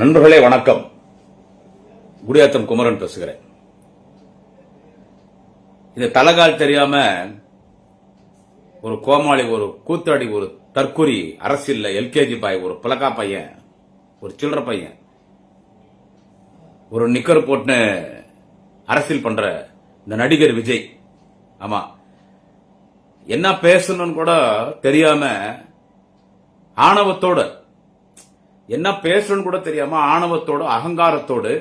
நண்பர்களே வணக்கம். குடியாத்தம் குமரன் பேசுகிறேன். இது தலகால் தெரியாம ஒரு கோமாளி ஒரு கூத்தாடி ஒரு தற்குறி அரசியல்ல எல்கேஜி பாய் ஒரு பிளக்கா பையன் ஒரு சில்லற பையன் ஒரு நிக்கர் போட்டு அரசியல் பண்ற இந்த நடிகர் விஜய். ஆமா. என்ன பேசணும்னு கூட தெரியாம ஆணவத்தோட என்ன பேசணும்னு கூட தெரியாம ஆணவத்தோடு அகங்காரத்தோடு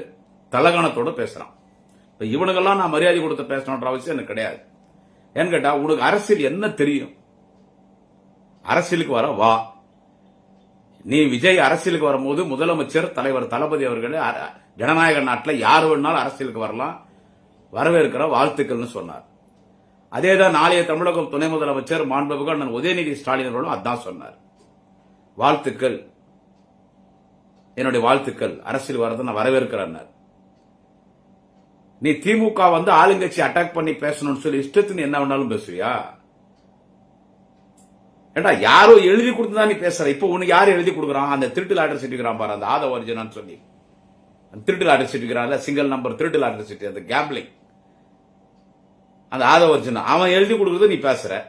தலகணத்தோடு பேசுறான். இப்ப இவனுக்கெல்லாம் நான் மரியாதை கொடுத்து பேசணுன்ற அவசியம் எனக்கு கிடையாது. ஏன்னு கேட்டா உனக்கு அரசியல் என்ன தெரியும்? அரசியலுக்கு வர வா. நீ விஜய் அரசியலுக்கு வரும்போது முதலமைச்சர் தலைவர் தளபதி அவர்கள் ஜனநாயக நாட்டில் யார் வேணாலும் அரசியலுக்கு வரலாம். வரவேற்கிற வாழ்த்துக்கள்னு சொன்னார். அதேதான் நாளைய தமிழகம் துணை முதலமைச்சர் மாண்புமிகு அண்ணன் உதயநிதி ஸ்டாலின் அவர்களும் அதான் சொன்னார். வாழ்த்துக்கள். என்னுடைய வாழ்த்துக்கள். அரசியல் வரதை நான் வரவேற்கிறேன் நீ திமுக வந்து ஆளுங்கட்சி அட்டாக் பண்ணி பேசணும்னு சொல்லி இஷ்டத்துக்கு என்ன வேணாலும் பேசுவியா? ஏண்டா யாரோ எழுதி கொடுத்துதான் நீ பேசுற? இப்போ உனக்கு யார் எழுதி கொடுக்குறான் அந்த திருட்டு லாட்டர் சீட்டுக்கிறான் பாரு அந்த ஆதவ ஒரிஜினான்னு சொல்லி. அந்த திருட்டு லாட்டரி சீட்டுக்கிறான்ல சிங்கிள் நம்பர் திருட்டு லாட்டரி சீட்டு அந்த கேம்பிளிங் அந்த ஆதவ ஒரிஜினா அவன் எழுதி கொடுக்குறது நீ பேசுற.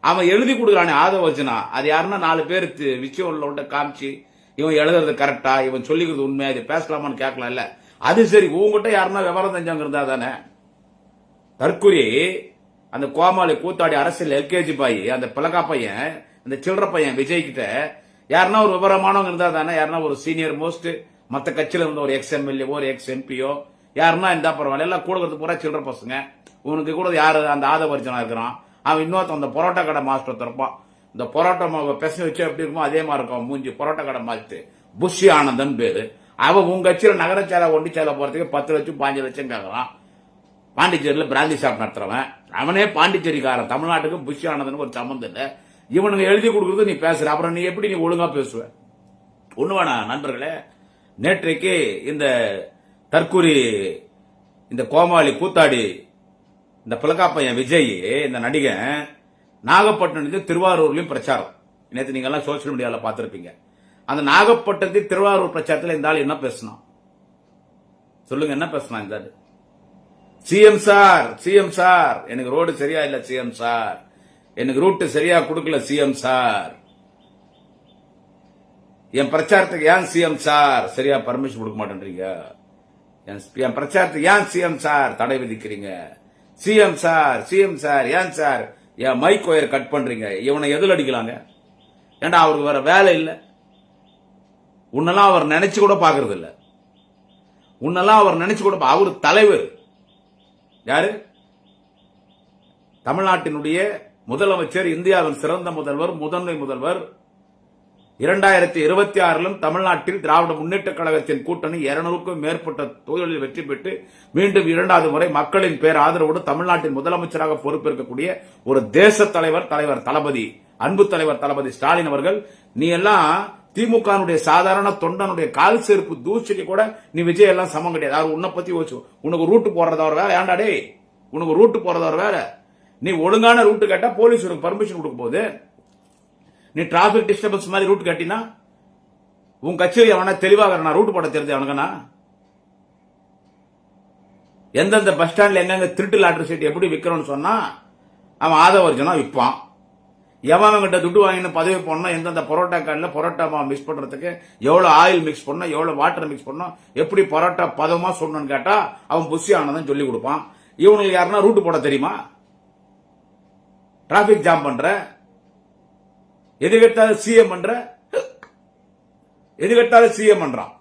அவன் எழுதி கொடுக்குறானே ஆதவ ஒரிஜினா அது யாருன்னா நாலு பேர் விஷயம் உள்ள உள்ள காமிச்சு இவன் எழுதுறது கரெக்டா இவன் சொல்லிக்கிறது உண்மையா இது பேசலாமான்னு கேட்கலாம் இல்ல அது சரி உங்ககிட்ட யாருன்னா விவரம் தெரிஞ்சவங்க இருந்தா தானே? தற்கொலை அந்த கோமாளி கூத்தாடி அரசியல் எல்கேஜி பாய் அந்த பிளக்கா பையன் அந்த சில்லற பையன் விஜய் கிட்ட யாருன்னா ஒரு விவரமானவங்க இருந்தா தானே? யாருன்னா ஒரு சீனியர் மோஸ்ட் மற்ற கட்சியில இருந்த ஒரு எக்ஸ் எம்எல்ஏ ஒரு எக்ஸ் எம்பியோ யாருன்னா இருந்தா பரவாயில்ல எல்லாம் கூடுறது பூரா சில்லற பசங்க. உனக்கு கூட யாரு அந்த ஆதவர்ஜனா இருக்கிறான்? அவன் இன்னொருத்த அந்த பரோட்டா கடை மாஸ்டர் திறப்பான். இந்த பரோட்டா மாவை பெச வச்சு எப்படி இருக்குமோ அதே மாதிரி இருக்கும். மூஞ்சி பரோட்டா கடை மாஸ்டர் புஷி ஆனந்தன் பேரு. அவன் உங்க கட்சியில நகரச்சாலை சேலை போறதுக்கு பத்து லட்சம் பாஞ்சு லட்சம் கேட்கறான் பாண்டிச்சேரியில் பிராந்தி ஷாப் நடத்துறவன். அவனே பாண்டிச்சேரிக்காரன். தமிழ்நாட்டுக்கு புஷி ஆனதுன்னு ஒரு சம்மந்தம் இல்லை. இவனுங்க எழுதி கொடுக்குறது நீ பேசுற. அப்புறம் நீ எப்படி நீ ஒழுங்கா பேசுவ? ஒண்ணு வேணா நண்பர்களே. நேற்றைக்கு இந்த தற்கூரி இந்த கோமாளி கூத்தாடி இந்த பிளக்காப்பையன் விஜய் இந்த நடிகன் நாகப்பட்டினத்து திருவாரூர்லயும் பிரச்சாரம். நேற்று நீங்க எல்லாம் சோசியல் மீடியாவில் பார்த்துருப்பீங்க. அந்த நாகப்பட்டினத்து திருவாரூர் பிரச்சாரத்தில் இந்த ஆள் என்ன பேசணும் சொல்லுங்க என்ன பேசினான் இந்த சிஎம் சார் சிஎம் சார் எனக்கு ரோடு சரியா இல்ல சிஎம் சார் எனக்கு ரூட் சரியா கொடுக்கல சிஎம் சார் என் பிரச்சாரத்துக்கு ஏன் சிஎம் சார் சரியா பர்மிஷன் கொடுக்க மாட்டேன்றீங்க? என் என் பிரச்சாரத்துக்கு ஏன் சிஎம் சார் தடை விதிக்கிறீங்க? சிஎம் சார் சிஎம் சார் ஏன் சார் ஏன் மைக் ஒயர் கட் பண்ணுறீங்க இவனை எதில் அடிக்கலாங்க? ஏண்டா அவருக்கு வேற வேலை இல்லை. உன்னெல்லாம் அவர் நினைச்சு கூட பார்க்கறது இல்லை. உன்னெல்லாம் அவர் நினைச்சு கூட அவர் தலைவர். யாரு? தமிழ்நாட்டினுடைய முதலமைச்சர் இந்தியாவின் சிறந்த முதல்வர் முதன்மை முதல்வர் இரண்டாயிரத்தி இருபத்தி ஆறிலும் தமிழ்நாட்டில் திராவிட முன்னேற்ற கழகத்தின் கூட்டணி இருநூறுக்கும் மேற்பட்ட தொகுதிகளில் வெற்றி பெற்று மீண்டும் இரண்டாவது முறை மக்களின் பேர் ஆதரவோடு தமிழ்நாட்டின் முதலமைச்சராக பொறுப்பேற்கக்கூடிய ஒரு தேச தலைவர் தலைவர் தளபதி அன்பு தலைவர் தளபதி ஸ்டாலின் அவர்கள் நீ எல்லாம் திமுகனுடைய சாதாரண தொண்டனுடைய கால் செருப்பு தூசிக்கு கூட நீ விஜய் எல்லாம் சமம் கிடையாது. அவர் உன்னை பத்தி யோசிச்சு உனக்கு ரூட்டு போறதா ஒரு வேலை? உனக்கு ரூட்டு போறதா ஒரு வேலை? நீ ஒழுங்கான ரூட்டு கேட்டா போலீஸ் உனக்கு பர்மிஷன் கொடுக்க போகுது நீ டிராபிக் டிஸ்டர்பன்ஸ் மாதிரி ரூட் கட்டினா உன் கட்சியில் எவனா தெளிவாக நான் ரூட் போட தெரிஞ்ச அவனுக்கண்ணா எந்தெந்த பஸ் ஸ்டாண்ட்ல எங்கெங்க திருட்டு லாட்டரி சீட் எப்படி விற்கிறோம்னு சொன்னா அவன் ஆதவர்ஜனா விற்பான் எவன் கிட்ட துட்டு வாங்கின பதவி போடணும் எந்தெந்த பரோட்டா கார்டில் பரோட்டா மாவு மிக்ஸ் பண்ணுறதுக்கு எவ்வளோ ஆயில் மிக்ஸ் பண்ணணும் எவ்வளோ வாட்டர் மிக்ஸ் பண்ணணும் எப்படி பரோட்டா பதமாக சொல்லணும்னு கேட்டால் அவன் புஷி ஆனதான் சொல்லி கொடுப்பான். இவனுக்கு யாருன்னா ரூட்டு போட தெரியுமா? டிராஃபிக் ஜாம் பண்ணுற எது கேட்டாலும் சிஎம் பண்ற எது கேட்டாலும் சிஎம் பண்றான்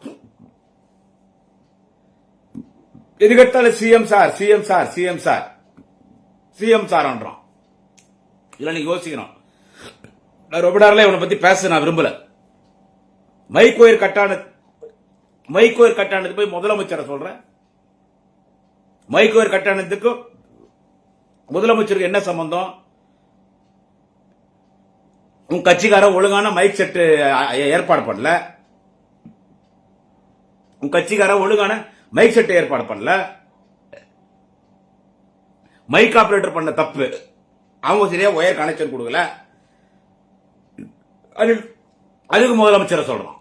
எது கேட்டாலும் CM sir CM sir CM sir CM சார்ன்றான் இதுல நீங்க யோசிக்கணும். நான் ரொம்ப நேரம் இவனை பத்தி பேச நான் விரும்பல. மைக்கோயர் கட்டான மைக்கோயர் கட்டானது போய் முதலமைச்சரை சொல்றேன் மைக்கோயர் கட்டானத்துக்கும் முதலமைச்சருக்கு என்ன சம்பந்தம்? உன் கட்சிக்காரன் ஒழுங்கான மைக் செட்டு ஏற்பாடு பண்ணல. உன் கட்சிக்காரன் ஒழுங்கான மைக் செட்டு ஏற்பாடு பண்ணல. மைக் ஆபரேட்டர் பண்ண தப்பு. அவங்க சரியா ஒயர் கனெக்ஷன் கொடுக்கல. அது அதுக்கு முதலமைச்சரை சொல்றோம்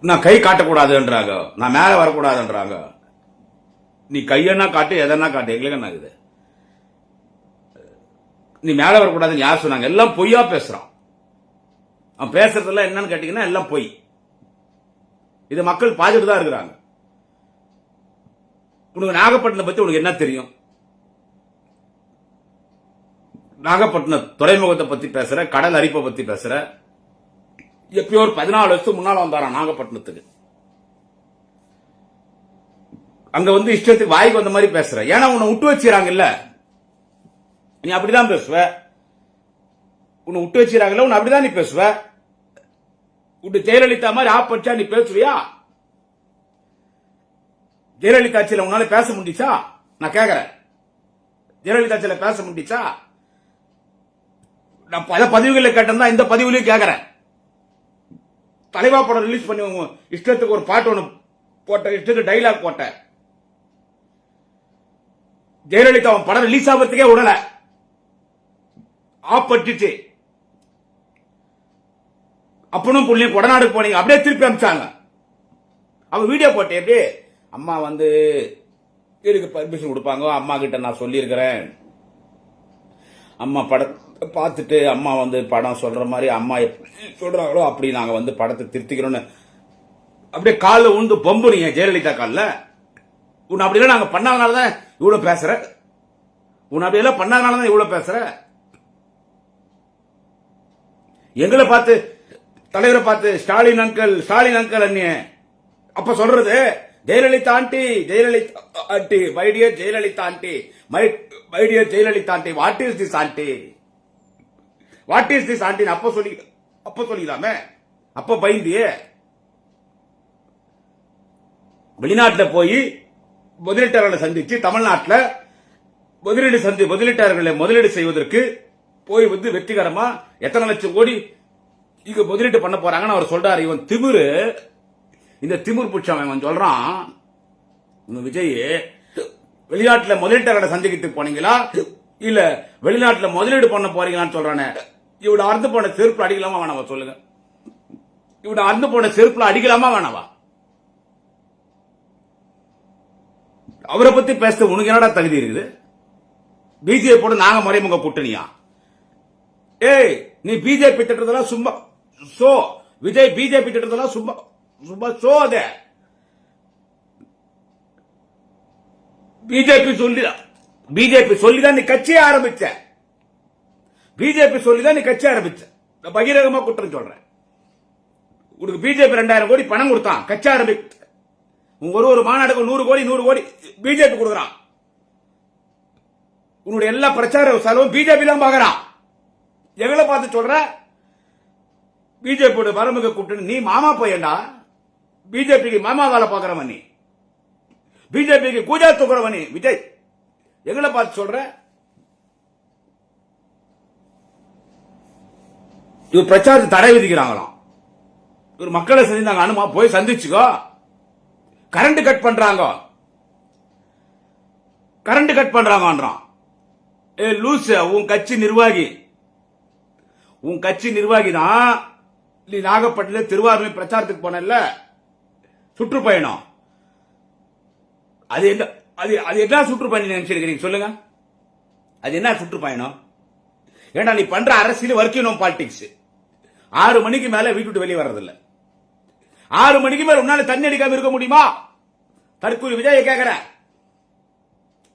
நான் கை காட்டக்கூடாதுன்றாங்க. நான் மேல வரக்கூடாதுன்றாங்க. நீ கையன்னா காட்டு எதனா காட்டு எங்களுக்கு என்ன ஆகுது? நீ மேலே வரக்கூடாதுன்னு யார் சொன்னாங்க? எல்லாம் பொய்யா பேசுறான். அவன் பேசுறதெல்லாம் என்னன்னு கேட்டீங்கன்னா எல்லாம் பொய். இது மக்கள் பார்த்துட்டு தான் இருக்கிறாங்க. உனக்கு நாகப்பட்டினம் பத்தி உனக்கு என்ன தெரியும்? நாகப்பட்டினம் துறைமுகத்தை பத்தி பேசுற கடல் அரிப்பை பத்தி பேசுற. எப்பயோ ஒரு பதினாலு வருஷத்துக்கு முன்னால வந்தாராம் நாகப்பட்டினத்துக்கு. அங்க வந்து இஷ்டத்துக்கு வாய்க்கு வந்த மாதிரி பேசுற. ஏன்னா உன்னை விட்டு வச்சுறாங்கல்ல நீ அப்படிதான் பேசுவ. உன்னை விட்டு வச்சுறாங்கல்ல உன்னை அப்படிதான் நீ பேசுவ. விட்டு ஜெயலலிதா மாதிரி ஆப்பச்சா நீ பேசுவியா? ஜெயலலிதா ஆட்சியில் உன்னால பேச முடிச்சா நான் கேக்குறேன். ஜெயலலிதா ஆட்சியில பேச முடிச்சா நான் பல பதிவுகளில் கேட்டேன் இந்த பதிவுலையும் கேட்கறேன் தலைவா படம் ரிலீஸ் பண்ணி உங்க இஷ்டத்துக்கு ஒரு பாட்டு ஒன்று போட்ட இஷ்டத்துக்கு டைலாக் போட்ட ஜெயலலிதா அவன் படம் ரிலீஸ் ஆகிறதுக்கே விடல. ஆப்பட்டுச்சே. அப்பனும் புள்ளியும் கொடநாடு போனீங்க. அப்படியே திருப்பி அனுப்பிச்சாங்க அவன் வீடியோ போட்டு எப்படி? அம்மா வந்து இதுக்கு பர்மிஷன் கொடுப்பாங்க? அம்மா கிட்ட நான் சொல்லியிருக்கிறேன். அம்மா படத்தை பார்த்துட்டு அம்மா வந்து படம் சொல்ற மாதிரி அம்மா எப்படி சொல்றாங்களோ அப்படி நாங்க வந்து படத்தை திருத்திக்கிறோன்னு அப்படியே காலில் விழுந்து பொம்புனீங்க ஜெயலலிதா காலில். உன்னை அப்படிலாம் நாங்கள் பண்ணாதனால தான் இவ்வளோ பேசுற. உன்னை அப்படியெல்லாம் பண்ணாதனால தான் இவ்வளோ பேசுற. எங்களை பார்த்து தலைவரை பார்த்து ஸ்டாலின் அங்கல் ஸ்டாலின் அங்கல் அண்ணிய அப்ப சொல்றது Jayalalithaa aunty Jayalalithaa uh, uh, aunty my dear Jayalalithaa aunty my my dear Jayalalithaa aunty what is this aunty what is this aunty அப்ப சொல்லி அப்ப சொல்லிக்கலாமே அப்ப பயந்தியே. வெளிநாட்டுல போய் முதலீட்டாளர்களை சந்திச்சு தமிழ்நாட்டில் முதலீடு சந்தி முதலீட்டாளர்களை முதலீடு செய்வதற்கு போய் வந்து வெற்றிகரமா எத்தனை லட்சம் கோடி இங்க முதலீட்டு பண்ண போறாங்கன்னு அவர் சொல்றாரு. இவன் திமிரு. இந்த திமிர் புட்சம் இவன் சொல்றான் இந்த விஜய் வெளிநாட்டுல முதலீட்டாளர்களை சந்திக்கிறதுக்கு போனீங்களா? இல்ல வெளிநாட்டுல முதலீடு பண்ண போறீங்களான்னு சொல்றானே. இவட அறுந்து போன செருப்புல அடிக்கலாமா வேணாவா சொல்லுங்க. இவட அறுந்து போன செருப்புல அடிக்கலாமா வேணாவா? அவரை பத்தி பேச உனக்கு என்னடா தகுதி இருக்குது? பிஜேபி போட நாங்க மறைமுக கூட்டணியா? ஏய் நீ பிஜேபி திட்டத்தெல்லாம் சும்மா சோ. விஜய் பிஜேபி திட்டத்தெல்லாம் சும்மா சும்மா சோ அத. பிஜேபி சொல்லிதான் பிஜேபி சொல்லிதான் நீ கட்சியை ஆரம்பிச்ச. பிஜேபி சொல்லிதான் நீ கட்சி ஆரம்பிச்ச. நான் பகிரங்கமா குற்றம் சொல்றேன். உனக்கு பிஜேபி ரெண்டாயிரம் கோடி பணம் கொடுத்தான். கட்சி ஆரம்பி ஒரு ஒரு மாநாடுக்கு நூறு கோடி நூறு கோடி பிஜேபி கொடுக்குறான். உன்னுடைய எல்லா பிரச்சார செலவும் பிஜேபி தான் பாக்குறான் எங்களை பார்த்து சொல்ற? பிஜேபியோட வரமுக கூட்டணி நீ மாமா பையன்டா? பிஜேபிக்கு மாமா வேலை பாக்குறவன் நீ. பிஜேபிக்கு கூஜா தூக்குறவன் நீ விஜய். எங்களை பார்த்து சொல்ற? இவர் பிரச்சாரத்தை தடை விதிக்கிறாங்களாம். இவர் மக்களை சந்திந்தாங்க அனுமா போய் சந்திச்சுக்கோ. கரண்ட் கட் பண்றாங்க. கரண்ட் கட் பண்றாங்கன்றான். ஏ லூஸ் உன் கட்சி நிர்வாகி. உன் கட்சி நிர்வாகி தான் நீ நாகப்பட்டினம் திருவாரூர் பிரச்சாரத்துக்கு போனல சுற்றுப்பயணம். அது என்ன அது அது என்ன சுற்றுப்பயணம் நினைச்சிருக்கிறீங்க சொல்லுங்க. அது என்ன சுற்றுப்பயணம்? ஏன்னா நீ பண்ற அரசியல் வர்க்கிங் பாலிடிக்ஸ் ஆறு மணிக்கு மேல வீட்டு விட்டு வெளியே வர்றதில்ல. ஆறு மணிக்கு மேல உன்னால தண்ணி அடிக்காம இருக்க முடியுமா? தற்கூரி விஜய கேட்கிற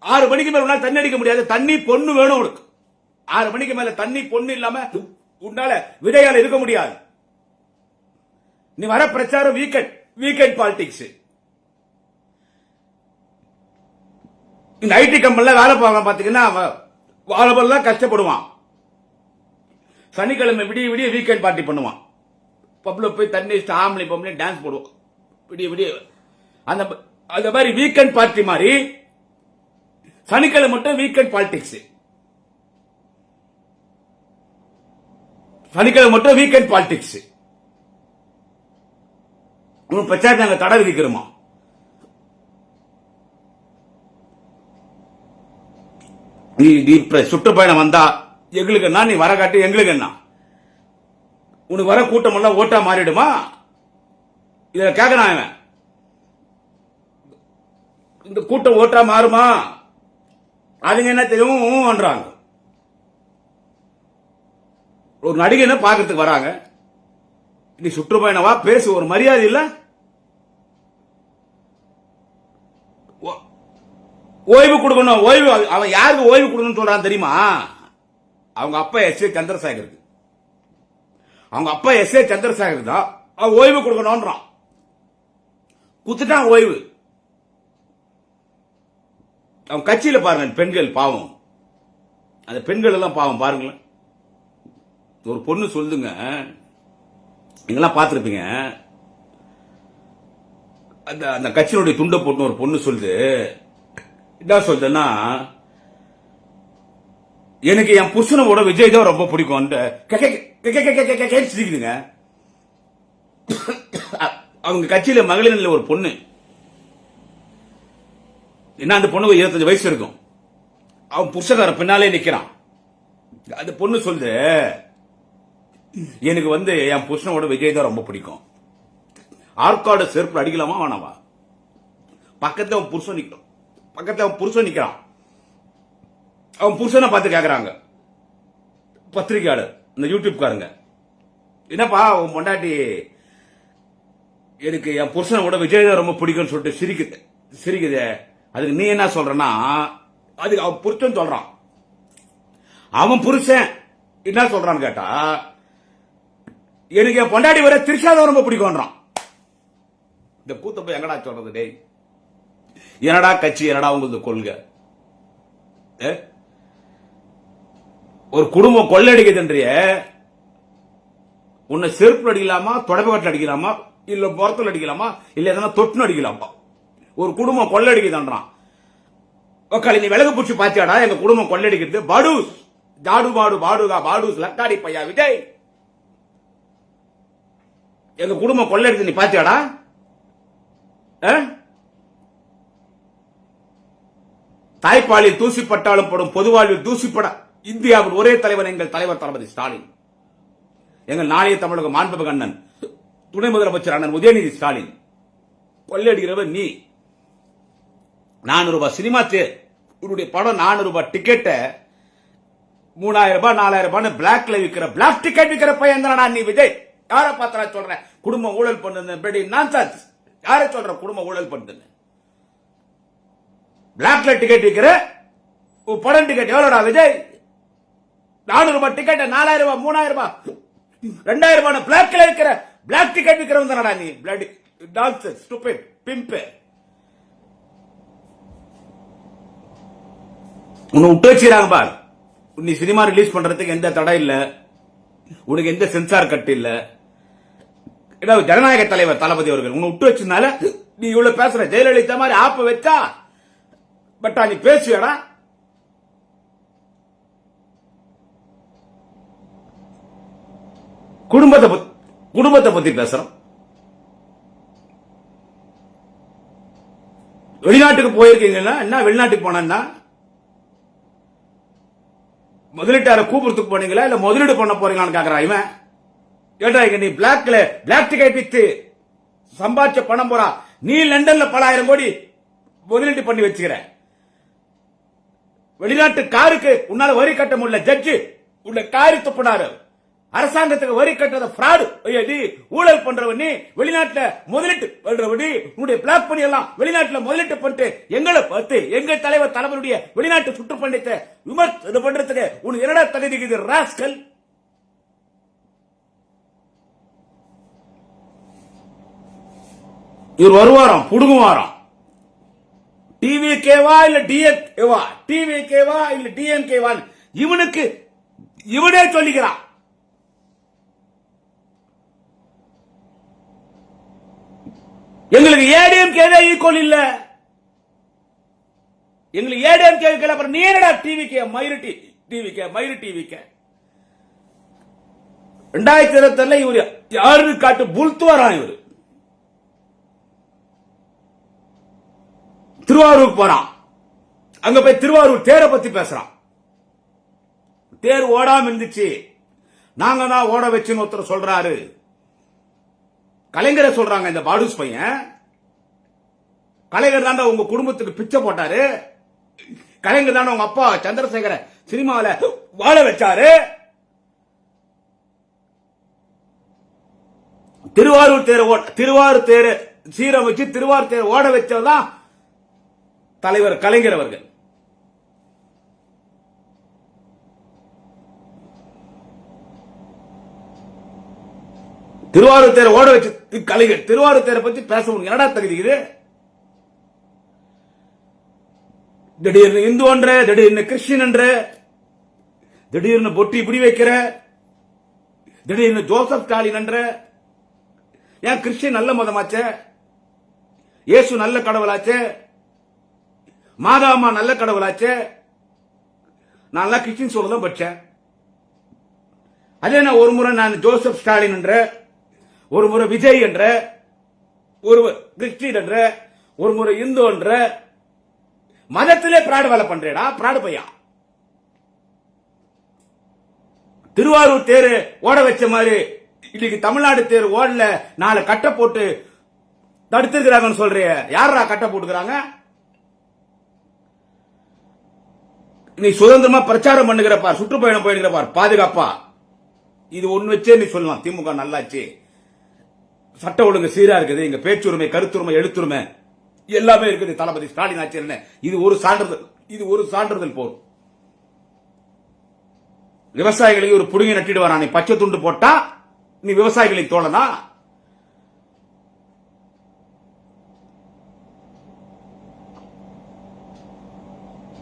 ஆறு மணிக்கு மேல உன்னால தண்ணி அடிக்க முடியாது. தண்ணி பொண்ணு வேணும் உனக்கு. ஆறு மணிக்கு மேல தண்ணி பொண்ணு இல்லாம உன்னால விஜயால இருக்க முடியாது. நீ வர பிரச்சாரம் வீக்கெண்ட் வீக்கெண்ட் பாலிடிக்ஸ் இந்த ஐடி கம்பெனில வேலை பார்க்கலாம் பாத்தீங்கன்னா வாழபெல்லாம் கஷ்டப்படுவான். சனிக்கிழமை விடிய விடிய வீக்கெண்ட் பார்ட்டி பண்ணுவான். பப்ளிக் போய் தண்ணி ஆம்பளை பொம்பளை டான்ஸ் போடுவோம் விடிய விடிய. அந்த அந்த மாதிரி வீக்கெண்ட் பார்ட்டி மாதிரி சனிக்கிழமை மட்டும் வீக்கெண்ட் பாலிடிக்ஸ் சனிக்கிழமை மட்டும் வீக்கெண்ட் பாலிடிக்ஸ் உன் பிரச்சாரத்தை நாங்க தடை விதிக்கிறோமா நீ நீ இப்ப சுற்றுப்பயணம் வந்தா எங்களுக்கு என்ன? நீ வர காட்டி எங்களுக்கு என்ன? உனக்கு வர கூட்டம் எல்லாம் ஓட்டா மாறிடுமா? இத கேக்குறான் இவன். இந்த கூட்டம் ஓட்டா மாறுமா? அதுங்க என்ன தெரியும்? என்றாங்க. ஒரு நடிகனை பார்க்கறதுக்கு வராங்க? நீ சுற்றுப்பயணவா பேசு ஒரு மரியாதை இல்ல? ஓ- ஓய்வு கொடுக்கணும் ஓய்வு. அவன் யாருக்கு ஓய்வு கொடுக்கணும்னு சொல்றான் தெரியுமா? அவங்க அப்பா எஸ் ஏ சந்திரசேகருக்கு. அவங்க அப்பா எஸ் ஏ சந்திரசேகர் தான் அவன் ஓய்வு கொடுக்கணும்ன்றான். குத்துட்டான் ஓய்வு. அவன் கட்சியில பாருங்க பெண்கள் பாவம். அந்த பெண்கள் எல்லாம் பாவம் பாருங்களேன். ஒரு பொண்ணு சொல்லுங்க நீங்களாம் பார்த்துருப்பீங்க. அந்த அந்த கட்சியினுடைய துண்டை போட்டு ஒரு பொண்ணு சொல்லுது. என்ன சொல்லுதுன்னா எனக்கு என் புருஷனோட விஜய் தான் ரொம்ப பிடிக்கும். அந்த சிரிக்குதுங்க. அவங்க கட்சியில மகளிரில் ஒரு பொண்ணு. என்ன அந்த பொண்ணுக்கு இருபத்தஞ்சு வயசு இருக்கும். அவன் புருஷக்கார பின்னாலே நிக்கிறான். அந்த பொண்ணு சொல்லுது எனக்கு வந்து என் புருஷனோட விஜய் தான் ரொம்ப பிடிக்கும். ஆற்காடு செருப்பு அடிக்கலாமா? வேணாமா? பக்கத்தில் அவன் புருஷன் நிற்கிறான் பக்கத்தில் அவன் புருஷன் நிற்கிறான் அவன் புருஷனை பார்த்து கேட்குறாங்க பத்திரிக்கையாளர் இந்த யூடியூப்காரங்க. என்னப்பா உன் பொண்டாட்டி எனக்கு என் புருஷனை விட விஜய் தான் ரொம்ப பிடிக்கும்னு சொல்லிட்டு சிரிக்குது. சிரிக்குது. அதுக்கு நீ என்ன சொல்றனா அதுக்கு அவன் புருஷன் சொல்றான். அவன் புருஷன் என்ன சொல்றான்னு கேட்டா எனக்கு என் பொண்டாடி வர திருஷாதான் ரொம்ப பிடிக்கும்ன்றான். இந்த கூத்த போய் எங்கடா சொல்றது டேய்? என்னடா கட்சி என்னடா உங்களுக்கு கொள்கை? ஒரு குடும்பம் கொள்ளடிக்குதுன்றிய உன்னை செருப்பு அடிக்கலாமா தொடப்பக்கட்டில் அடிக்கலாமா இல்ல புறத்தில் அடிக்கலாமா இல்ல எதனா தொட்டுன்னு அடிக்கலாமா? ஒரு குடும்பம் கொள்ளடிக்குதுன்றான். உக்காளி நீ விலகு பூச்சி பாத்தியாடா எங்க குடும்பம் கொள்ளடிக்கிறது. பாடூஸ் ஜாடு பாடு பாடுகா பாடூஸ் லக்காடி பையா விஜய்! எங்க குடும்பம் கொள்ளையடித்து நீ பாத்தியாடா? ஆ? தாய்ப்பாலில் தூசிப்பட்டாலும் படும் பொதுவாழ்வில் தூசிப்பட இந்தியாவில் ஒரே தலைவர் எங்கள் தலைவர் தளபதி ஸ்டாலின். எங்கள் நாளைய தமிழக மாண்புமிகு அண்ணன் துணை முதலமைச்சர் அண்ணன் உதயநிதி ஸ்டாலின். கொள்ளையடிக்கிறவர் நீ. நானூறு ரூபாய் சினிமா தேர் உன்னுடைய படம் நானூறு ரூபாய் டிக்கெட்டை மூணாயிரம் ரூபாய் நாலாயிரம் ரூபாய் பிளாக்ல விற்கிற பிளாக் டிக்கெட் விற்கிற பையன் தானா நீ விஜய். யார பார்த்தா சொல்றேன்? குடும்ப ஊழல் பண்ணுது நான்சன்ஸ் யார சொல்ற குடும்ப ஊழல் பண்ணுது பிளாக்ல டிக்கெட் விற்கிற படம் டிக்கெட் எவ்வளோடா விஜய்? நானூறு ரூபாய் டிக்கெட் நாலாயிரம் ரூபாய் மூணாயிரம் ரூபாய். ரெண்டாயிரம் ரூபாய் பிளாக்ல இருக்கிற பிளாக் டிக்கெட் விற்கிறவங்க தானடா நீ? பிளட் டான்சர் ஸ்டூபிட் பிம்பு உன்னை விட்டு வச்சுக்கிறாங்க பார். நீ சினிமா ரிலீஸ் பண்றதுக்கு எந்த தடை இல்லை. உனக்கு எந்த சென்சார் கட்டு இல்லை. ஏதாவது ஜனநாயக தலைவர் தளபதி அவர்கள் உன்னை விட்டு வச்சதுனால நீ இவ்வளவு பேசுற ஜெயலலிதா மாதிரி ஆப்ப வச்சா? பட்டா நீ பேசுவேடா குடும்பத்தை பத்தி குடும்பத்தை பத்தி பேசுறோம். வெளிநாட்டுக்கு போயிருக்கீங்கன்னா என்ன வெளிநாட்டுக்கு போனா முதலீட்டார கூப்பிடுறதுக்கு போனீங்களா இல்ல முதலீடு பண்ண போறீங்களான்னு கேக்குறான் இவன். ஏடா இங்க நீ பிளாக்ல பிளாக் டிக்கெட் வித்து சம்பாதிச்ச பணம் போறா. நீ லண்டன்ல பல ஆயிரம் கோடி முதலீடு பண்ணி வச்சுக்கிற. வெளிநாட்டு காருக்கு உன்னால வரி கட்ட முடியல ஜட்ஜு உன்னை காரி துப்புனாரு. அரசாங்கத்துக்கு வரி கட்டுறத ஃப்ராடு ஊழல் பண்றவனி வெளிநாட்டுல முதலீட்டு பண்றவனி உன்னுடைய பிளாக் பண்ணி எல்லாம் வெளிநாட்டுல முதலீட்டு பண்ணிட்டு எங்களை பார்த்து எங்க தலைவர் தலைவருடைய வெளிநாட்டு சுற்றுப்பயணத்தை விமர்சனம் பண்றதுக்கு உனக்கு என்னடா தகுதி இருக்குது ராஸ்கல் இவர் வருவாராம் புடுங்குவாராம். டிவி கேவா இல்ல டிஎம் கேவா டிவி கேவா இல்ல டிஎம் கேவா இவனுக்கு இவனே சொல்லிக்கிறான். எங்களுக்கு ஏடிஎம் கேவே ஈக்குவல் இல்ல. எங்களுக்கு ஏடிஎம் கேவி அப்புறம் நீ டிவி கே மயிறு டிவி கே மயிறு டிவி கே ரெண்டாயிரத்தி இருபத்தி இவர் யாரு காட்டு புல்துவாரான் இவர். திருவாரூருக்கு போறான் அங்க போய் திருவாரூர் தேரை பத்தி பேசுறான் தேர் ஓடாம இருந்துச்சு. நாங்க தான் ஓட வச்சுன்னு ஒருத்தர் சொல்றாரு. கலைஞரை சொல்றாங்க இந்த பாடுஸ் பையன். கலைஞர் தாண்டா உங்க குடும்பத்துக்கு பிச்சை போட்டாரு. கலைஞர் தாண்டா உங்க அப்பா சந்திரசேகர சினிமாவில் வாழ வச்சாரு. திருவாரூர் தேர் திருவாரூர் தேர் சீரமைச்சு திருவாரூர் தேர் ஓட வச்சதுதான் தலைவர் கலைஞர் அவர்கள். திருவாரூர் தேரை ஓட வச்சு கலைஞர். திருவாரூர் தேரை பத்தி பேச என்னடா தகுதி இது? திடீர்னு இந்து என்ற திடீர்னு கிறிஸ்டின் என்ற திடீர்னு பொட்டி இப்படி வைக்கிற திடீர்னு ஜோசப் ஸ்டாலின் என்ற ஏன் கிறிஸ்டின் நல்ல மதமாச்சே? இயேசு நல்ல கடவுளாச்சே? மாதாமா நல்ல கடவுளாச்சே. நான் எல்லாம் கிறிஸ்டின் சொல்லதான் படிச்சேன். அதே நான் ஒரு முறை நான் ஜோசப் ஸ்டாலின் என்ற ஒரு முறை விஜய் என்ற ஒரு கிறிஸ்டின் என்ற ஒரு முறை இந்து என்ற மதத்திலே பிராடு வேலை பண்றேடா பிராடு பையா திருவாரூர் தேரு ஓட வச்ச மாதிரி இன்னைக்கு தமிழ்நாடு தேர் ஓடல நாலு கட்டை போட்டு தடுத்திருக்கிறாங்கன்னு சொல்றிய. யாரா கட்டை போட்டுக்கிறாங்க? நீ சுதந்திரமா பிரச்சாரம் பண்ணுகிற பார் சுற்றுப்பயணம் போயிடுகிற பார் பாதுகாப்பா? இது ஒண்ணு வச்சே நீ சொல்லலாம். திமுக நல்லாச்சு. சட்ட ஒழுங்கு சீரா இருக்குது. எங்க பேச்சுரிமை கருத்துரிமை எழுத்துரிமை எல்லாமே இருக்குது. தளபதி ஸ்டாலின் ஆட்சி என்ன? இது ஒரு சான்றிதழ் இது ஒரு சான்றிதழ் போதும் விவசாயிகளை ஒரு புடுங்கி நட்டிட்டு வரான் நீ பச்சை துண்டு போட்டா நீ விவசாயிகளை தோழனா?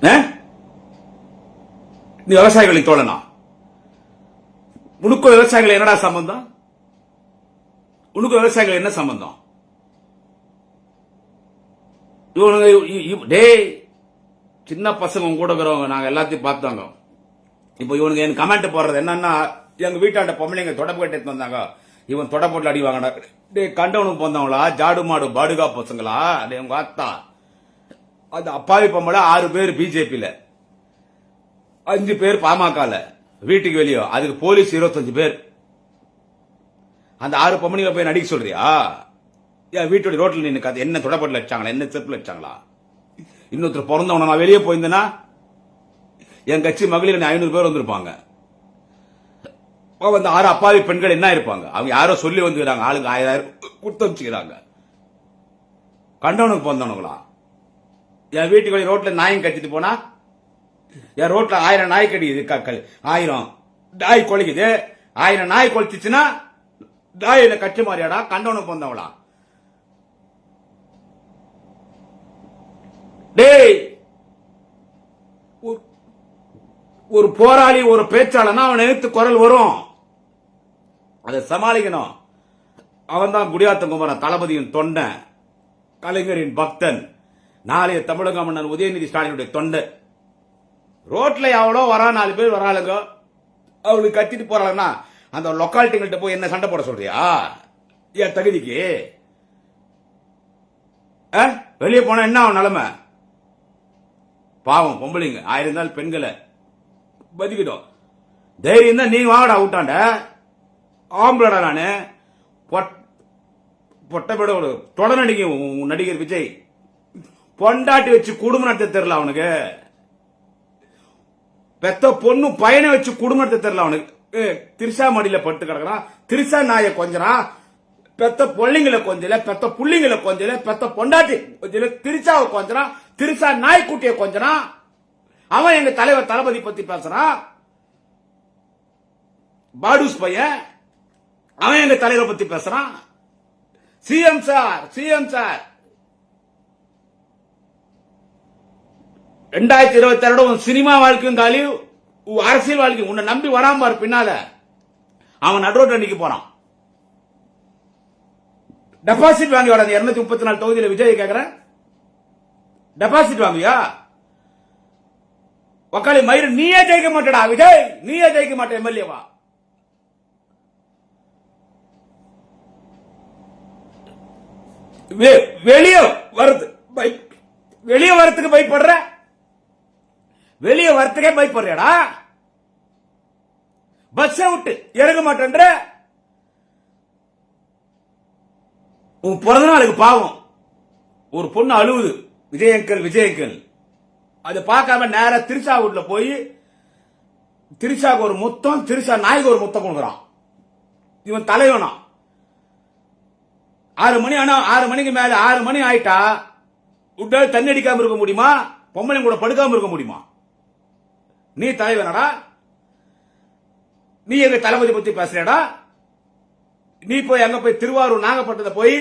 ஆ? நீ விவசாயிகளை தோழனா? உனக்கு விவசாயிகள் என்னடா சம்பந்தம்? உனக்கு விவசாயிகள் என்ன சம்பந்தம்? இவனுங்க இ- சின்ன பசங்க உங்க கூட இருக்கிறவங்க நாங்க எல்லாத்தையும் பார்த்தாங்க. இப்போ இவனுங்க என் கமெண்ட் போடுறது என்னன்னா எங்க வீட்டாண்ட பொம்பளைங்க தொடப்பு கட்டி வந்தாங்க. இவன் தொட போட்டு அடி வாங்கினா டேய் கண்டவனுக்கு போந்தவங்களா ஜாடு மாடு பாடுகா பசங்களா? டேய் உங்க அத்தா அது அப்பாவி பொம்பளை ஆறு பேர் பிஜேபியில் அஞ்சு பேர் பாமகல. வீட்டுக்கு வெளியே. அதுக்கு போலீஸ் இருபத்தஞ்சு பேர். அந்த ஆறு பொம்பளைங்களை போய் நடிக்க சொல்றியா? என் வீட்டுடைய ரோட்டில் நின்று கதை. என்ன தொடப்பட்டில் வச்சாங்களா? என்ன செருப்புல வச்சாங்களா? இன்னொருத்தர் பிறந்தவன நான் வெளியே போயிருந்தேன்னா என் கட்சி மகளிர் ஐநூறு பேர் வந்திருப்பாங்க. அந்த ஆறு அப்பாவி பெண்கள் என்ன இருப்பாங்க? அவங்க யாரோ சொல்லி வந்துக்கிறாங்க. ஆளுங்க ஆயிரம் கொடுத்து வச்சுக்கிறாங்க கண்டவனுக்கு பிறந்தவனுங்களா? என் வீட்டுக்கு ரோட்டில் நாயம் கட்டிட்டு போனா? என் ரோட்ல ஆயிரம் நாய் கடிக்குது கக்கல் ஆயிரம் நாய் கொலைக்குது ஆயிரம் நாய் கொளுத்துச்சுன்னா நாய் என்ன கட்சி மாறியாடா கண்டவனுக்கு பிறந்தவளா? டேய் ஒரு- ஒரு போராளி ஒரு பேச்சாளனா அவன் எழுத்து குரல் வரும். அதை சமாளிக்கணும். அவன் தான் குடியாத்த குமரன் தளபதியின் தொண்டன் கலைஞரின் பக்தன் நாளைய தமிழக மன்னன் உதயநிதி ஸ்டாலினுடைய தொண்டை ரோட்ல எவ்வளோ வரா நாலு பேர் வராளுங்க அவளுக்கு கத்திட்டு போறாங்கன்னா அந்த லொக்காலிட்டிங்கள்ட்ட போய் என்ன சண்டை போட சொல்றியா? என் தகுதிக்கு? ஆ? வெளியே போனா என்ன ஆகும் நிலைமை? பாவம் பொம்பளைங்க. ஆயிரம் நாள் பெண்களை பதிக்கிட்டோம். தைரியம் தான் நீ வாங்கடா விட்டாண்ட ஆம்பளடா நானு. பொட்டப்பட ஒரு தொடர் நடிகை உன் நடிகர் விஜய். பொண்டாட்டி வச்சு குடும்பம் நடத்த தெரியல அவனுக்கு. பெத்த பொண்ணு பையனை வச்சு குடும்பத்தை தெரியல அவனுக்கு. ஏ, மடியில பட்டு கிடக்குறான். திரிசா நாய கொஞ்சறான் பெத்த பொள்ளிங்களை கொஞ்சல பெத்த புள்ளிங்களை கொஞ்சல பெத்த பொண்டாட்டி கொஞ்சல திருச்சாவை கொஞ்சறான் திருச்சா நாய்க்குட்டிய கொஞ்சறான் அவன் எங்க தலைவர் தளபதி பத்தி பேசுறான் பாடூஸ் பையன் அவன் எங்க தலைவரை பத்தி பேசுறான். CM sir CM sir. ரெண்டாயிரத்தி இருபத்தி ஆறோட உன் சினிமா வாழ்க்கையும் காலி உன் அரசியல் வாழ்க்கை உன்னை நம்பி வராம பாரு பின்னால. அவன் நடுரோட்டில் நிக்க போறான். டெபாசிட் வாங்கி வர இருநூத்தி முப்பத்தி நாலு தொகுதியில விஜய் கேட்கிறேன் டெபாசிட் வாங்கியா வக்காளி மயிறு நீயே ஜெயிக்க மாட்டடா விஜய்! நீயே ஜெயிக்க மாட்ட எம்எல்ஏவா வெளியே வருது வெளியே வரத்துக்கு பயப்படுற? வெளியே வரத்துக்கே பயப்படுறியாடா? பஸ் விட்டு இறங்க மாட்டேன்ற? உன் பிறந்த நாளுக்கு பாவம். ஒரு பொண்ணு அழுவுது. விஜய் அங்கிள் அதை பார்க்காம நேரா திருச்சா வீட்டுல போய் திருச்சாக்கு ஒரு முத்தம் திருச்சா நாய்க்கு ஒரு முத்தம் கொடுக்குறான். இவன் தலைவனா. ஆறு மணி ஆனா ஆறு மணிக்கு மேல ஆறு மணி ஆயிட்டா விட்டால் தண்ணி அடிக்காம இருக்க முடியுமா? பொம்பளை கூட படுக்காம இருக்க முடியுமா? நீ தலைவனடா. நீ எங்க தளபதி பத்தி பேசுறடா நீ போய் அங்க போய் திருவாரூர் நாகப்பட்டினத்தை போய்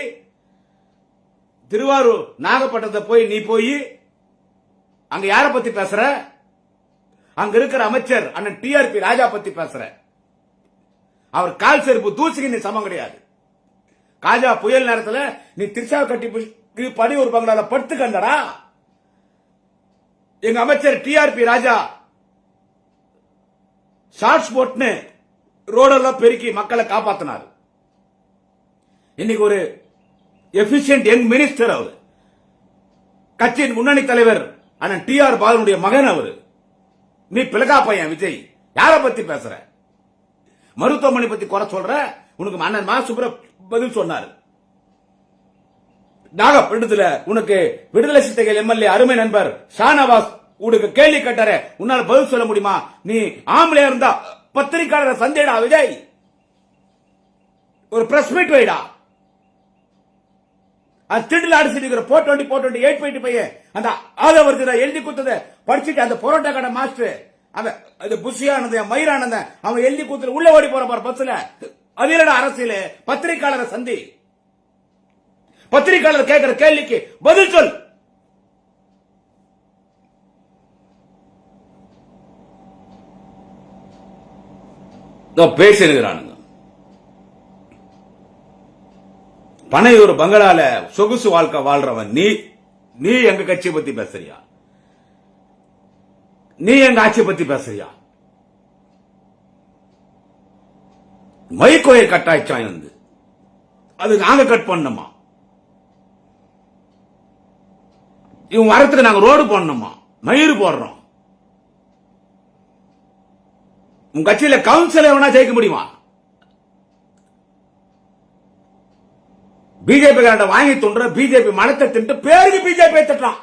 திருவாரூர் நாகப்பட்டினத்தை போய் நீ போய் அங்க யார பத்தி பேசுற? அங்க இருக்கிற அமைச்சர் அண்ணன் டிஆர்பி ராஜா பத்தி பேசுற. அவர் கால் செருப்பு தூசிக்கு நீ சமம் கிடையாது. காஜா புயல் நேரத்தில் நீ திருச்சா கட்டி பு- படி ஒரு பங்களால படுத்து கண்டடா எங்க அமைச்சர் டிஆர்பி ராஜா ஷார்ட்ஸ் போட்டுன்னு ரோடெல்லாம் பெருக்கி மக்களை காப்பாத்தினார். இன்னைக்கு ஒரு எபிஷியன்ட் யங் மினிஸ்டர் அவர். கட்சியின் முன்னணி தலைவர் அண்ணன் டி ஆர் பாலனுடைய மகன் அவர். நீ பிளகா பையன் விஜய். யார பத்தி பேசுற? மருத்துவமனை பத்தி குறை சொல்ற? உனக்கு அண்ணன் மா சுப்ர பதில் சொன்னார். நாகப்பட்டினத்தில் உனக்கு விடுதலை சித்தைகள் எம்எல்ஏ அருமை நண்பர் ஷானவாஸ் உனக்கு கேள்வி கேட்டார உன்னால பதில் சொல்ல முடியுமா? நீ ஆம்பளையா இருந்தா பத்திரிக்கையாளர் சந்தேடா விஜய். ஒரு பிரஸ் மீட் வைடா. அது திருடில் அடிச்சிருக்கிற four twenty four twenty eight போயிட்டு பையன். அந்த ஆதவர்ஜன எழுதி கொடுத்தத படிச்சுட்டு அந்த பொரோட்டா கடை மாஸ்டர் அவன் அது புஷியானது மயிரானந்த அவன் எழுதி கொடுத்து உள்ள ஓடி போற பாரு பஸ்ல அது அரசியல் பத்திரிக்கையாளரை சந்தி. பத்திரிக்கையாளர் கேட்கிற கேள்விக்கு பதில் சொல். பேசிருக்கிறானுங்க பனையூர் பங்களால சொகுசு வாழ்க்கை வாழ்றவன். நீ நீ எங்க கட்சியை பத்தி பேசுறியா? நீ எங்க ஆட்சியை பத்தி பேசுறியா? மைக்கோயை கட்டாய்ச்சான் வந்து அது நாங்க கட் பண்ணோமா இவன் வரத்துக்கு நாங்க ரோடு போடணுமா? மயிறு போடுறோம். உங்க கட்சியில கவுன்சிலர் எவனா ஜெயிக்க முடியுமா? பிஜேபி காரண்ட வாங்கி தோன்ற பிஜேபி மனத்தை தின்ட்டு பேருக்கு பிஜேபி திட்டுறான்.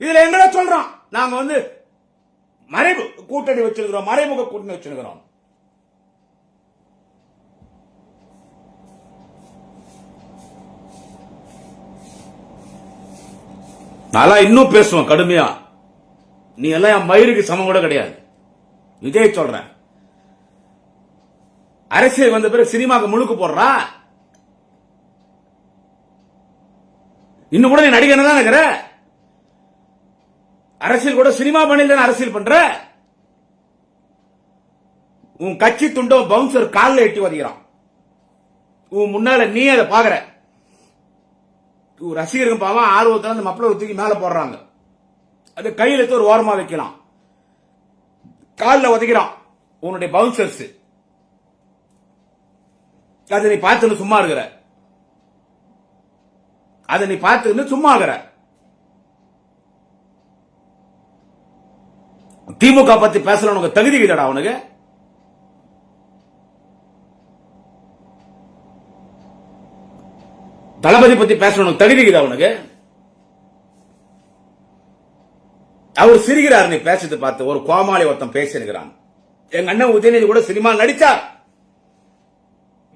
இதுல எங்களை சொல்றான்? நாங்க வந்து மறைவு கூட்டணி வச்சிருக்கிறோம் மறைமுக கூட்டணி வச்சிருக்கிறோம். நல்லா இன்னும் பேசுவோம் கடுமையா. நீ எல்லாம் என் மயிருக்கு சமம் கூட கிடையாது. விஜய் சொல்றேன். அரசியல் வந்த பிறகு சினிமாக்கு முழுக்கு போடுறா? இன்னும் கூட நீ நடிகன் தான் இருக்கிற அரசியல் கூட சினிமா பண்ணில் தானே அரசியல் பண்ற? உன் கட்சி துண்டோ பவுன்சர் காலில் எட்டி வதிக்கிறான் உன் முன்னால நீ அதை பாக்குற உன் ரசிகர்கள் பாவம் ஆர்வத்தில் அந்த மப்பளை தூக்கி மேல போடுறாங்க. அது கையில் எடுத்து ஒரு ஓரமா வைக்கலாம். காலில் உதைக்கிறான். உன்னுடைய பவுன்சர்ஸ் அதை நீ பார்த்துன்னு சும்மா இருக்கிற. அதை நீ பார்த்துன்னு சும்மா இருக்கிற. திமுக பத்தி பேசல உனக்கு தகுதி இல்லடா அவனுக்கு தளபதி பத்தி பேசணும் தகுதி இருக்குதா உனக்கு. அவர் சிரிக்கிறார் நீ பேசுறது பார்த்து. ஒரு கோமாளி ஒருத்தன் பேசிருக்கிறான் எங்க அண்ணன் உதயநிதி கூட சினிமா நடிச்சார்.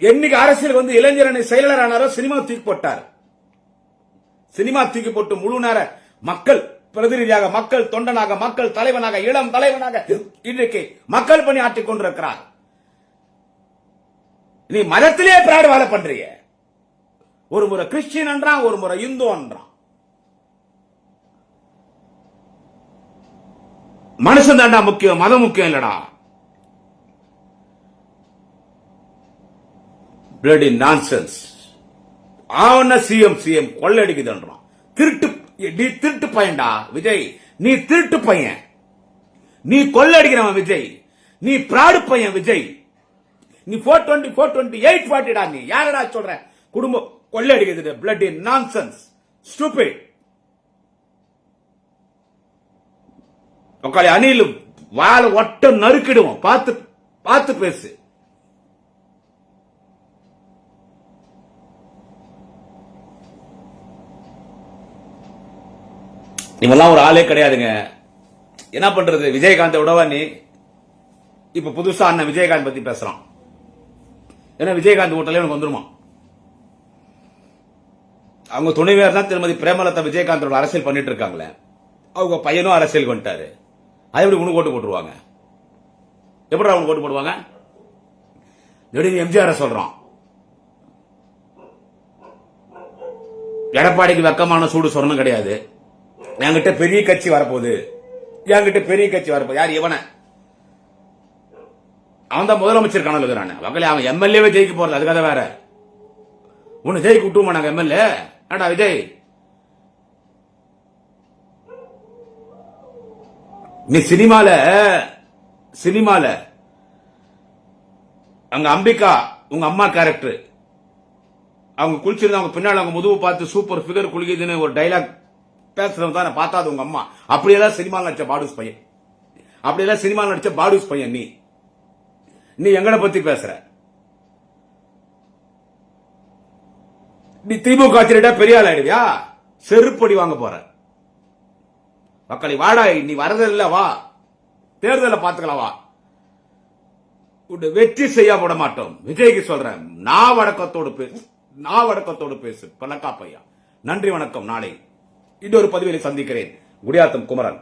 என்னைக்கு அரசியல் வந்து இளைஞரணி செயலாளர் ஆனாரோ சினிமா தூக்கி போட்டார். சினிமா தூக்கி போட்டு முழு நேர மக்கள் பிரதிநிதியாக மக்கள் தொண்டனாக மக்கள் தலைவனாக இளம் தலைவனாக இன்றைக்கு மக்கள் பணி ஆற்றிக் கொண்டிருக்கிறார். நீ மதத்திலே பிராடு வேலை பண்றீங்க ஒரு முறை கிறிஸ்டின் என்றான் ஒரு முறை இந்து என்றான். மனுஷன் தாண்டா முக்கியம் மதம் முக்கியம் இல்லடா. பிளடி நான்சென்ஸ் அவன சிஎம் சிஎம் கொள்ளடிக்குதுன்றான். திருட்டு நீ திருட்டு பையன்டா விஜய். நீ திருட்டு பையன். நீ கொள்ளடிக்கிறவன் விஜய். நீ பிராடு பையன் விஜய். நீ four twenty four twenty eight ஃபார்ட்டிடா நீ? யாரடா சொல்ற? குடும்பம் கொள்ளடிக்கிறது பிளட் நான்சென்ஸ் ஸ்டூபிட் உக்காளி அணில் வாழை ஒட்ட நறுக்கிடுவோம். பார்த்து பார்த்து பேசு. இவெல்லாம் ஒரு ஆளே கிடையாதுங்க. என்ன பண்றது? விஜயகாந்தை உடவா நீ? இப்ப புதுசா அண்ணன் விஜயகாந்த் பத்தி பேசுறான். ஏன்னா விஜயகாந்த் ஓட்டலே எனக்கு வந்துருமா? அவங்க துணைவியார் தான் திருமதி பிரேமலதா விஜயகாந்தோட அரசியல் பண்ணிட்டு இருக்காங்களே. அவங்க பையனும் அரசியல் வந்துட்டாரு. அது எப்படி உனக்கு ஓட்டு போட்டுருவாங்க. எப்படி அவங்க ஓட்டு போடுவாங்க? திடீர்னு எம்ஜிஆர் சொல்றான். எடப்பாடிக்கு வெக்கமான சூடு சொரணம் கிடையாது. என்கிட்ட பெரிய கட்சி வரப்போகுது. என்கிட்ட பெரிய கட்சி வரப்போகுது. யார் இவனை? அவன் தான் முதலமைச்சர் கனவு இருக்கிறான். வகையில அவன் எம்எல்ஏவே ஜெயிக்க போறது அதுக்காக வேற. உன்னை ஜெயிக்க விட்டுமா நாங்க எம்எல்ஏ? ஏடா விஜய்? நீ சினிமால சினிமால. அங்க அம்பிகா உங்க அம்மா கேரக்டர் அவங்க குளிச்சிருந்தா அவங்க அவங்க முதுகு பார்த்து சூப்பர் ஃபிகர் குளிக்குதுன்னு ஒரு டைலாக் பேசுறவங்க தான் நான் பார்த்தாது உங்க அம்மா. அப்படியெல்லாம் சினிமாவில் நடிச்ச பாடுஸ் பையன். அப்படியெல்லாம் சினிமாவில் நடிச்ச பாடுஸ் பையன் நீ. நீ எங்களை பத்தி பேசுற. நீ திமுக ஆட்சியிட்டா பெரிய ஆள் ஆயிடுவியா? செருப்படி வாங்க போற. மக்களை வாடா நீ வரதில்ல வா. தேர்தலை பார்த்துக்கலாம் வா. வெற்றி செய்ய விட மாட்டோம். விஜய்க்கு சொல்றேன் நான் வடக்கத்தோடு பேசு நான் வடக்கத்தோடு பேசு. பலக்கா பையா நன்றி வணக்கம். நாளை இன்னொரு பதிவில் சந்திக்கிறேன். குடியாத்தம் குமரன்.